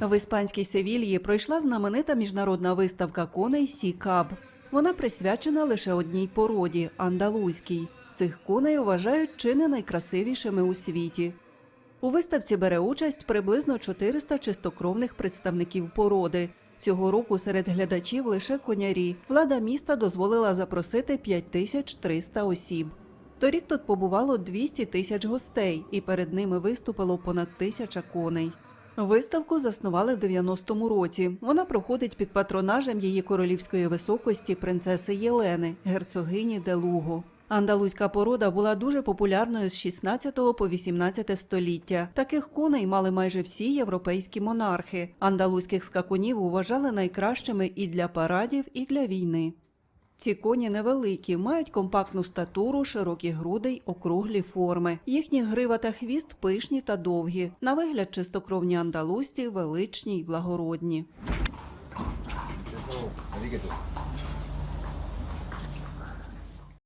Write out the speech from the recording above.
В іспанській Севільї пройшла знаменита міжнародна виставка коней Сі Каб. Вона присвячена лише одній породі андалузькій. Цих коней вважають чи не найкрасивішими у світі. У виставці бере участь приблизно 400 чистокровних представників породи. Цього року серед глядачів лише конярі. Влада міста дозволила запросити 5300 осіб. Торік тут побувало 200 тисяч гостей, і перед ними виступило понад тисяча коней. Виставку заснували в 90-му році. Вона проходить під патронажем її королівської високості принцеси Єлени, герцогині Делуго. Андалузька порода була дуже популярною з 16 по 18 століття. Таких коней мали майже всі європейські монархи. Андалузьких скакунів вважали найкращими і для парадів, і для війни. Ці коні невеликі, мають компактну статуру, широкі груди й округлі форми. Їхні грива та хвіст пишні та довгі. На вигляд чистокровні андалузці величні й благородні.